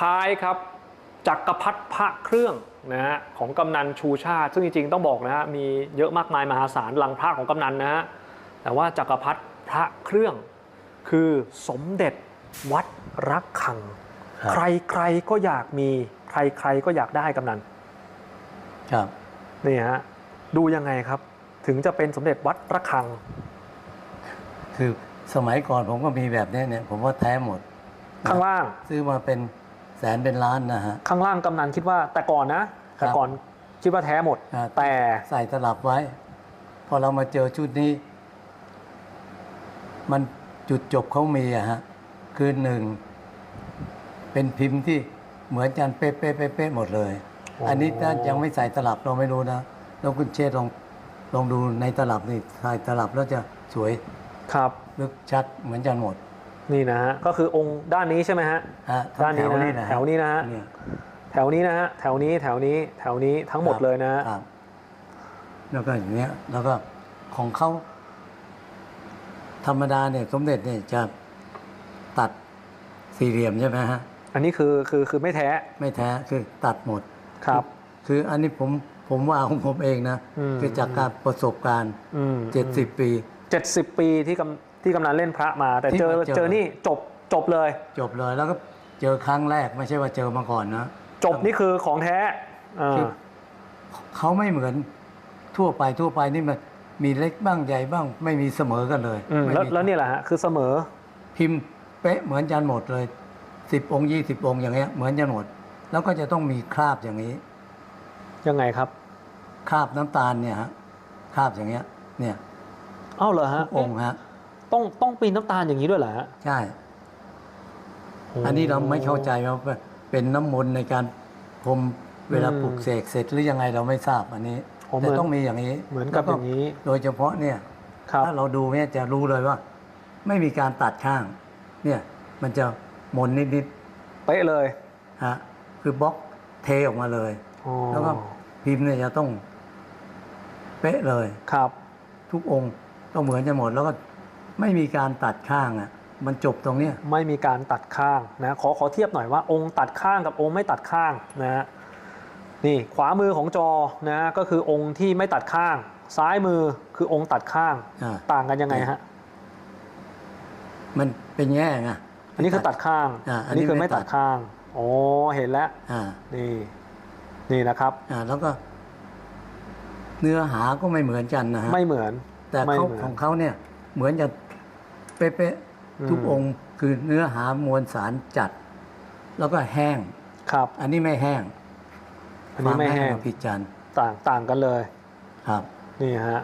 ท้ายครับจักรพรรดิพระเครื่องนะฮะของกำนันชูชาติ ซึ่งจริงๆต้องบอกนะฮะมีเยอะมากมายมหาศาลลังพระของกำนันนะฮะแต่ว่าจักรพรรดิพระเครื่องคือสมเด็จวัดรักขังครับใครๆก็อยากมีใครๆก็อยากได้กำนันครับนี่ฮะดูยังไงครับ ถึงจะเป็นสมเด็จวัดระฆัง คือสมัยก่อนผมก็มีแบบเนี้ยเนี่ยผมว่าแท้หมด ข้างล่างซื้อมาเป็น แสนเป็นล้านนะฮะ ข้างล่างกำนันคิดว่าแต่ก่อนนะ แต่ก่อนคิดว่าแท้หมด ครับ แต่ใส่ตลับไว้ พอเรามาเจอชุดนี้ มันจุดจบเขามีอะฮะ คือหนึ่ง เป็นพิมพ์ที่เหมือนกันเป๊ะๆเป๊ะๆหมดเลย อันนี้ถ้ายังไม่ใส่ตลับเราไม่รู้นะแล้วคุณเชษฐ์ลองลองดูในตลับนี่ใส่ตลับแล้วจะสวยครับ ลึกชัดเหมือนกันหมด นี่นะฮะก็คือองค์ด้านนี้ใช่ไหมฮะฮะด้านนี้นะแถวนี้นะแถวนี้นะฮะเนี่ยแถวนี้นะฮะแถวนี้แถวนี้แถวนี้ทั้งหมดครับเลยนะฮะครับแล้วก็อย่างเนี้ยแล้วก็ของเขาธรรมดาเนี่ยสมเด็จเนี่ยจะตัดสี่เหลี่ยมใช่ไหมฮะอันนี้คือคือคือไม่แท้ ไม่แท้คือตัดหมดครับ คืออันนี้ผมผมว่าของผมเองนะ อืม คือจากการประสบการณ์ อืมเจ็ดสิบปีเจ็ดสิบปีที่กำ ที่กำนันเล่นพระมา แต่ที่เจอมาเจอ เจอนี่จบจบเลย จบเลยแล้วก็เจอครั้งแรกไม่ใช่ว่าเจอมาก่อนนะจบนี่คือของแท้อ่าคือเขาไม่เหมือนทั่วไปทั่วไปนี่มันมีเล็กบ้างใหญ่บ้าง ไม่มีเสมอกันเลยอืมไม่แล้วมีแล้วนี่แหละฮะคือเสมอ พิมพ์เป๊ะเหมือนกันหมดเลยสิบองค์ยี่สิบองค์อย่างเงี้ยเหมือนกันหมด แล้วก็จะต้องมีคราบอย่างนี้ ยังไงครับคราบน้ำตาลเนี่ยฮะคราบอย่างเงี้ย เนี่ยเอ้าเหรอฮะ องค์ฮะ ต้องต้องปีนน้ำตาลอย่างนี้ด้วยเหรอฮะใช่ อันนี้เราไม่เข้าใจว่าเป็นน้ำมนต์ในการพรมเวลาปลุกเสกเสร็จหรือยังไงเราไม่ทราบอันนี้อ๋อเหแต่มือนต้องมีอย่างนี้ เหมือนกับแล้วอย่างนี้ โดยเฉพาะเนี่ยครับถ้าเราดูเนี่ยจะรู้เลยว่า ไม่มีการตัดข้าง เนี่ย มันจะมนนิดเป๊ะเลยๆฮะคือบล็อกเทออกมาเลยอ๋อแล้วก็พิมพ์เนี่ยจะต้อง เป๊ะเลยครับ ทุกองค์ต้องเหมือนกันหมดแล้วก็ ไม่มีการตัดข้างอะมันจบตรงเนี้ยไม่มีการตัดข้างนะขอขอเทียบหน่อยว่าองค์ตัดข้างกับองค์ไม่ตัดข้างนะฮะนี่ขวามือของจอนะก็คือองค์ที่ไม่ตัดข้าง ซ้ายมือคือองค์ตัดข้างอ่าต่างกันยังไงฮะมันเป็นแง่ไงอันนี้คือตัดข้างอ่าอัอันนนี้นี้คือไม่ไม่ตัตัดดข้างโอ้เห็นแล้วอ่านี่นี่นะครับอ่าแล้วก็ เนื้อหาก็ไม่เหมือนกันนะฮะไม่เหมือน แต่ไม่เขาเหมือนของเขาเนี่ย เหมือนจะเป๊ะอืมๆทุกองค์คือเนื้อหามวลสารจัด แล้วก็แห้ง ครับ อันนี้ไม่แห้งอันนี้ไม่แห้งความผิดจันทร์ต่างต่างกันเลย ครับ นี่ฮะ